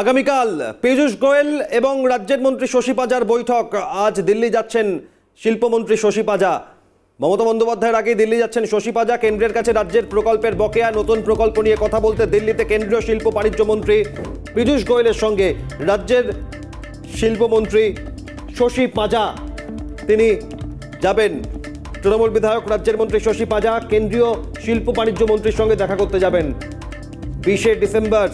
আগামীকাল পীযূষ গোয়েল এবং রাজ্যের মন্ত্রী শশী পাজার বৈঠক। আজ দিল্লি যাচ্ছেন শিল্পমন্ত্রী শশী পাজা। মমতা বন্দ্যোপাধ্যায়ের আগে দিল্লি যাচ্ছেন শশী পাজা। কেন্দ্রের কাছে রাজ্যের প্রকল্পের বকেয়া নতুন প্রকল্প নিয়ে কথা বলতে দিল্লিতে কেন্দ্রীয় শিল্প বাণিজ্য মন্ত্রী পীযূষ গোয়েলের সঙ্গে রাজ্যের শিল্পমন্ত্রী শশী পাজা। তিনি যাবেন তৃণমূল বিধায়ক, রাজ্যের মন্ত্রী শশী পাজা। কেন্দ্রীয় শিল্প বাণিজ্য মন্ত্রীর সঙ্গে দেখা করতে যাবেন। বিশে ডিসেম্বর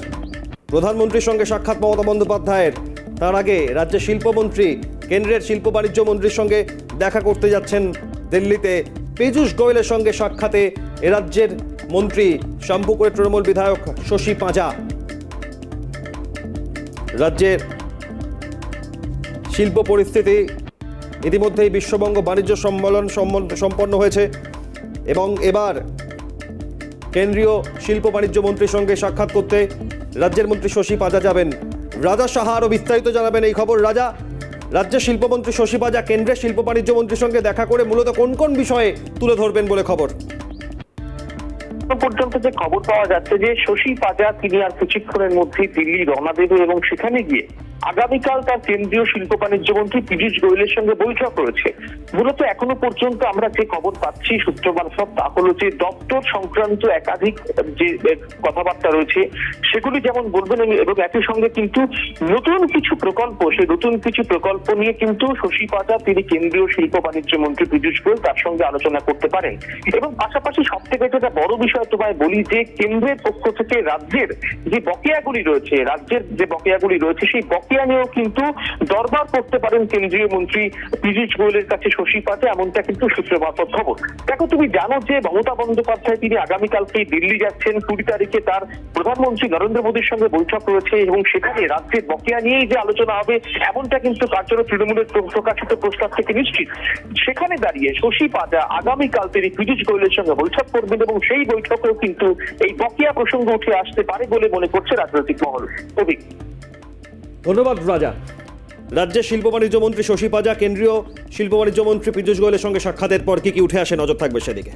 প্রধানমন্ত্রীর সঙ্গে সাক্ষাৎ মমতা বন্দ্যোপাধ্যায়ের। তার আগে রাজ্যের শিল্পমন্ত্রী, কেন্দ্রের শিল্প বাণিজ্য মন্ত্রীর সঙ্গে দেখা করতে যাচ্ছেন দিল্লিতে। পীযূষ গোয়েলের সঙ্গে সাক্ষাতে রাজ্যের মন্ত্রী শ্যাম্পুকুরে তৃণমূল বিধায়ক শশী পাঁজা। রাজ্যের শিল্প পরিস্থিতি ইতিমধ্যেই বিশ্ববঙ্গ বাণিজ্য সম্মেলন সম্পন্ন হয়েছে এবং এবার কেন্দ্রীয় শিল্প বাণিজ্য মন্ত্রীর সঙ্গে সাক্ষাৎ করতে রাজ্যের মন্ত্রী শশী পাজা যাবেন। রাজা সাহা আরও বিস্তারিত জানাবেন এই খবর। রাজা রাজ্যের শিল্পমন্ত্রী শশী পাজা কেন্দ্রের শিল্প বাণিজ্য মন্ত্রীর সঙ্গে দেখা করে মূলত কোন কোন বিষয়ে তুলে ধরবেন বলে খবর? পর্যন্ত যে খবর পাওয়া যাচ্ছে যে শশী পাজা, তিনি আর কিছুক্ষণের মধ্যে দিল্লি রওনা দেবে এবং সেখানে গিয়ে আগামীকাল তার কেন্দ্রীয় শিল্প বাণিজ্য মন্ত্রী পীযূষ গোয়েলের সঙ্গে বৈঠক রয়েছে। মূলত এখনও পর্যন্ত আমরা যে খবর পাচ্ছি সূত্র মারফত তা হলো যে দপ্তর সংক্রান্ত একাধিক যে কথাবার্তা রয়েছে, সেগুলি যেমন বলবেন এবং একই সঙ্গে কিন্তু নতুন কিছু প্রকল্প, সেই নতুন কিছু প্রকল্প নিয়ে কিন্তু শশী পাজা তিনি কেন্দ্রীয় শিল্প বাণিজ্য মন্ত্রী পীযূষ গোয়েল তার সঙ্গে আলোচনা করতে পারেন। এবং পাশাপাশি সব থেকে যেটা বড় বিষয় তোমায় বলি যে, কেন্দ্রের পক্ষ থেকে রাজ্যের যে বকেয়াগুলি রয়েছে, রাজ্যের যে বকেয়াগুলি রয়েছে, সেই বকেয়া নিয়েও কিন্তু দরবার করতে পারেন কেন্দ্রীয় মন্ত্রী পীযূষ গোয়েলের কাছে শশী পাজা এমনটা কিন্তু সূত্রে মারফত খবর। দেখো, তুমি জানো যে মমতা বন্দ্যোপাধ্যায় তিনি আগামীকালকে দিল্লি যাচ্ছেন, কুড়ি তারিখে তার প্রধানমন্ত্রী নরেন্দ্র মোদীর সঙ্গে বৈঠক রয়েছে এবং সেখানে রাজ্যের বকেয়া নিয়েই যে আলোচনা হবে, এমনটা কিন্তু কার্যত তৃণমূলের প্রকাশিত প্রস্তাব থেকে নিশ্চিত। সেখানে দাঁড়িয়ে শশী পাজা আগামীকাল তিনি পীযূষ গোয়েলের সঙ্গে বৈঠক করবেন এবং সেই বৈঠকেও কিন্তু এই বকেয়া প্রসঙ্গ উঠে আসতে পারে বলে মনে করছে রাজনৈতিক মহল। অভিক। ধন্যবাদ, রাজা। রাজ্যের শিল্প বাণিজ্য মন্ত্রী শশী পাজা, কেন্দ্রীয় শিল্প বাণিজ্য মন্ত্রী পীযূষ গোয়েলের সঙ্গে সাক্ষাতের পর কি কি উঠে আসে নজর থাকবে সেদিকে?